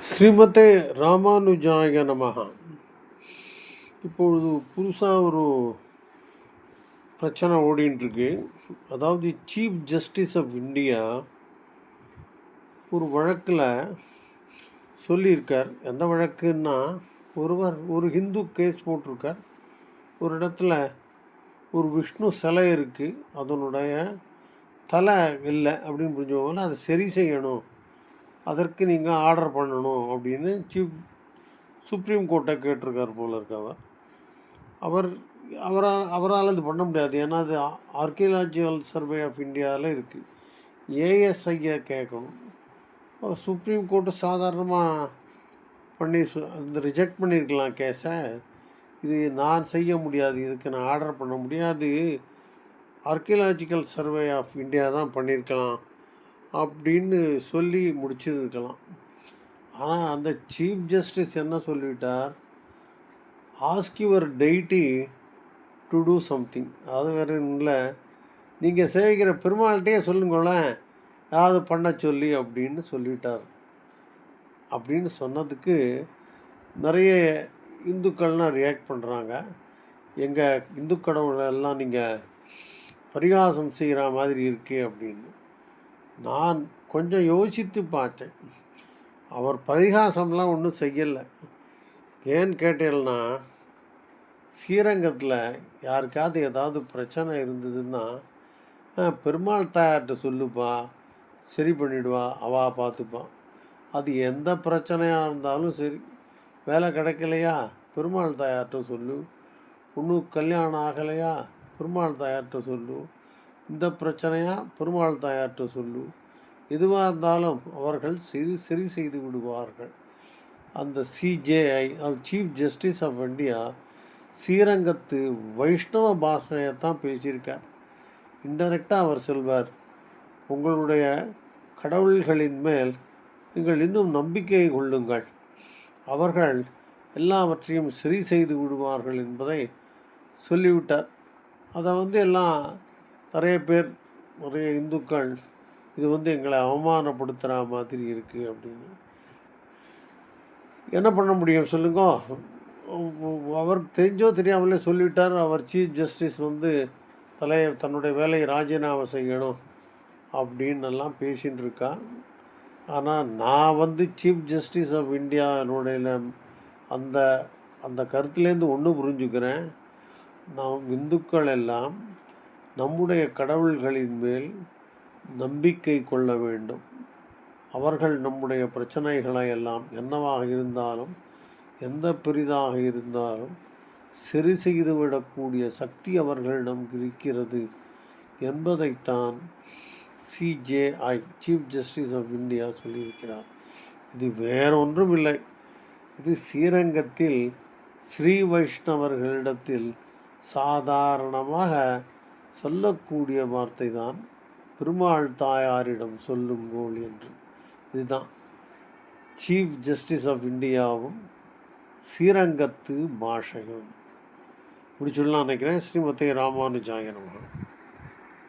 ஸ்ரீமதே ராமானுஜாய நமஹா. இப்பொழுது புதுசாக ஒரு பிரச்சனை ஓடின்ட்டுருக்கு அதாவது சீஃப் ஜஸ்டிஸ் ஆஃப் இந்தியா ஒரு வழக்கில் சொல்லியிருக்கார். எந்த வழக்குன்னா ஒருவர் ஒரு ஹிந்து கேஸ் போட்டிருக்கார். ஒரு இடத்துல ஒரு விஷ்ணு சிலை இருக்குது அதனுடைய தலை இல்லை அப்படின்னு புரிஞ்சவங்க அதை சரி செய்யணும். அதற்கு நீங்கள் ஆர்டர் பண்ணணும் அப்படின்னு சீஃப் சுப்ரீம் கோர்ட்டை கேட்டிருக்கார் போல இருக்கு அவர். அவர் அவரால் அவரால் அது பண்ண முடியாது. ஏன்னா அது ஆர்கியலாஜிக்கல் சர்வே ஆஃப் இந்தியாவில் இருக்குது ஏஎஸ்ஐயை கேட்கணும். சுப்ரீம் கோர்ட்டு சாதாரணமாக பண்ணி அந்த ரிஜெக்ட் பண்ணியிருக்கலாம் கேஸை. இது நான் செய்ய முடியாது. இதுக்கு நான் ஆர்டர் பண்ண முடியாது. ஆர்கியலாஜிக்கல் சர்வே ஆஃப் இந்தியா தான் பண்ணியிருக்கலாம் அப்படின்னு சொல்லி முடிச்சிருக்கலாம். ஆனால் அந்த சீஃப் ஜஸ்டிஸ் என்ன சொல்லிவிட்டார் ask your deity to do something அது வேறு இல்லை. நீங்கள் சேவிக்கிற பெருமாள்கிட்டே சொல்லுங்களேன். ஏதாவது பண்ண சொல்லி அப்படின்னு சொல்லிட்டார். அப்படின்னு சொன்னதுக்கு நிறைய இந்துக்கள்லாம் ரியாக்ட் பண்ணுறாங்க எங்கள் இந்து கடவுளெல்லாம் நீங்கள் பரிகாசம் செய்கிற மாதிரி இருக்கே அப்படின்னு. நான் கொஞ்சம் யோசித்து பார்த்தேன். அவர் பரிகாசம்லாம் ஒன்றும் செய்யலை. ஏன்னு கேட்டேன்னா ஸ்ரீரங்கத்தில் யாருக்காவது ஏதாவது பிரச்சனை இருந்ததுன்னா பெருமாள் தாயார்கிட்ட சொல்லுப்பா சரி பண்ணிவிடுவா அவா பார்த்துப்பான் அது எந்த பிரச்சனையாக இருந்தாலும் சரி. வேலை கிடைக்கலையா? பெருமாள் தாயார்கிட்ட சொல்லு. பொண்ணு கல்யாணம் ஆகலையா? பெருமாள் தாயார்கிட்ட சொல்லு. இந்த பிரச்சனையாக பெருமாள் தாயார்கிட்ட சொல்லு. எதுவாக இருந்தாலும் அவர்கள் செய்து சரி செய்து விடுவார்கள். அந்த CJI chief justice of India ஸ்ரீரங்கத்து வைஷ்ணவ பாஷையை தான் பேசியிருக்கார். இன்டெரக்டாக அவர் செல்வார். உங்களுடைய கடவுள்களின் மேல் நீங்கள் இன்னும் நம்பிக்கை கொள்ளுங்கள். அவர்கள் எல்லாவற்றையும் சரி செய்து விடுவார்கள் என்பதை சொல்லிவிட்டார். அதை வந்து எல்லாம் நிறைய பேர் நிறைய இந்துக்கள் இது வந்து எங்களை அவமானப்படுத்துகிற மாதிரி இருக்குது அப்படின்னு. என்ன பண்ண முடியும் சொல்லுங்க? அவர் தெரிஞ்சோ தெரியாமலே சொல்லிவிட்டார். அவர் சீஃப் ஜஸ்டிஸ் வந்து தலையை தன்னுடைய வேலையை ராஜினாமா செய்யணும் அப்படின்னு எல்லாம் பேசின்னு இருக்கா. ஆனால் நான் வந்து சீஃப் ஜஸ்டிஸ் ஆஃப் இந்தியானுடைய அந்த அந்த கருத்துலேருந்து ஒன்று புரிஞ்சுக்கிறேன். நாம் இந்துக்கள் எல்லாம் நம்முடைய கடவுள்களின் மேல் நம்பிக்கை கொள்ள வேண்டும். அவர்கள் நம்முடைய பிரச்சனைகளை எல்லாம் என்னவாக இருந்தாலும் எந்த பெரிதாக இருந்தாலும் சரி செய்துவிடக்கூடிய சக்தி அவர்களிடம் இருக்கிறது என்பதைத்தான் CJI chief justice of India சொல்லியிருக்கிறார். இது வேற ஒன்றும் இல்லை இது ஸ்ரீரங்கத்தில் ஸ்ரீ வைஷ்ணவர்களிடத்தில் சாதாரணமாக சொல்லக்கூடிய வார்த்தை தான் பெருமாள் தாயாரிடம் சொல்லும் கோல் என்று. இதுதான். சீஃப் ஜஸ்டிஸ் ஆஃப் இந்தியாவும் ஸ்ரீரங்கத்து பாஷையும். முடிச்சுடலாம் நினைக்கிறேன். ஸ்ரீமதி ராமானுஜாய